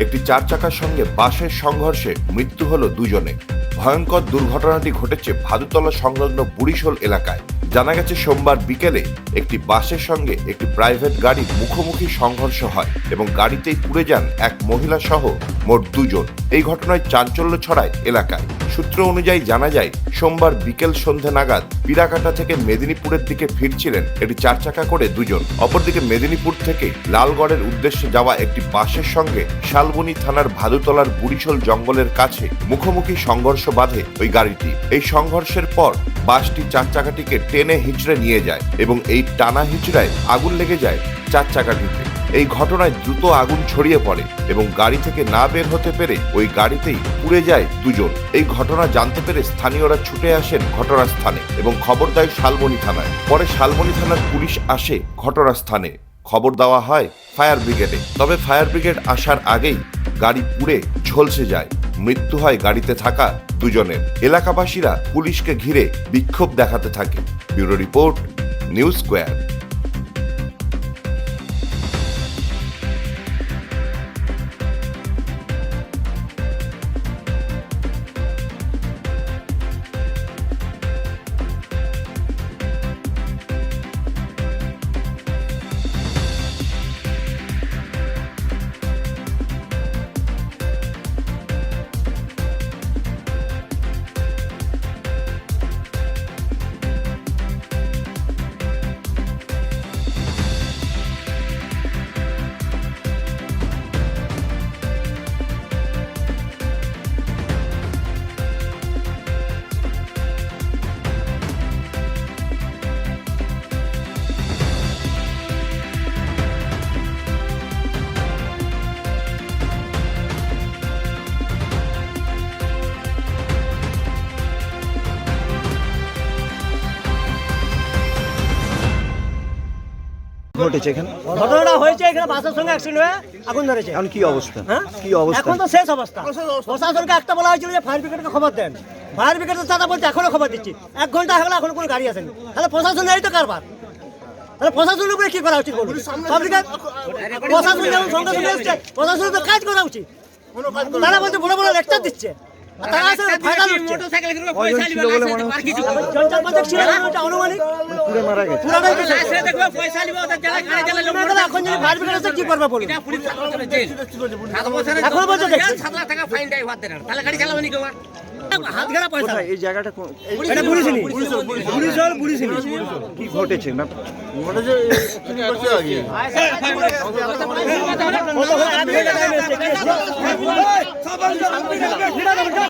একটি চার চাকার সঙ্গে বাসের সংঘর্ষে মৃত্যু হল দুজনে। ভয়ঙ্কর দুর্ঘটনাটি ঘটেছে ভাদুতলা সংলগ্ন বুড়িশোল এলাকায়। জানা গেছে সোমবার বিকেলে একটি বাসের সঙ্গে একটি প্রাইভেট গাড়ির মুখোমুখি সংঘর্ষ হয় এবং গাড়িতেই পুড়ে যান এক মহিলা সহ মোট দুজন। এই ঘটনায় চাঞ্চল্য ছড়ায় এলাকায়। সূত্র অনুযায়ী জানা যায়, সোমবার বিকেল সন্ধে নাগাদ পিরাকাটা থেকে মেদিনীপুরের দিকে ফিরছিলেন একটি চার চাকা করে দুজন। অপরদিকে মেদিনীপুর থেকে লালগড়ের উদ্দেশ্যে যাওয়া একটি বাসের সঙ্গে শালবনী থানার ভাদুতলার বুড়িশোল জঙ্গলের কাছে মুখোমুখি সংঘর্ষ বাঁধে ওই গাড়িটি। এই সংঘর্ষের পর বাসটি চার চাকাটিকে টেনে হিঁচড়ে নিয়ে যায় এবং এই টানা হিঁচড়ায় আগুন লেগে যায় চার চাকাটিতে। এই ঘটনায় দ্রুত আগুন ছড়িয়ে পড়ে এবং গাড়ি থেকে না বের হতে পেরে ওই গাড়িতেই পুড়ে যায় দুজন। এই ঘটনা জানতে পেরে স্থানীয়রা ছুটে আসেন ঘটনাস্থানে এবং খবর দেয় শালবনী থানায়। পরে শালবনী থানার পুলিশ আসে ঘটনাস্থানে খবর দেওয়া হয় ফায়ার ব্রিগেডে। তবে ফায়ার ব্রিগেড আসার আগেই গাড়ি পুড়ে ঝলসে যায়। মৃত্যু হয় গাড়িতে থাকা দুজনের। এলাকাবাসীরা পুলিশকে ঘিরে বিক্ষোভ দেখাতে থাকে। Bureau report, News Square. ঘটেছে এখানে? ঘটনাটা হয়েছে এখানে বাসের সঙ্গে অ্যাক্সিডেন্ট হয়ে আগুন ধরেছে। এখন কি অবস্থা? হ্যাঁ? কি অবস্থা? এখন তো শেষ অবস্থা। প্রশাসনকে একটা বলা হয়েছিল যে ফায়ার ব্রিগেডকে খবর দেন। ফায়ার ব্রিগেডের দাদা বলছে এখনও খবর দিচ্ছি। এক ঘণ্টা হয়ে এখনও কোনো গাড়ি আসেনি। তাহলে প্রশাসন এই তো কারবার। তাহলে প্রশাসনের উপরে কি করা উচিত বলুন? প্রশাসন যেমন সঙ্গে সঙ্গে প্রশাসনের তো কাজ করা উচিত। তারা বলছে বড় বড় লেকচার দিচ্ছে। কোথায়? এই জায়গাটা কো- ঘটেছে না? কত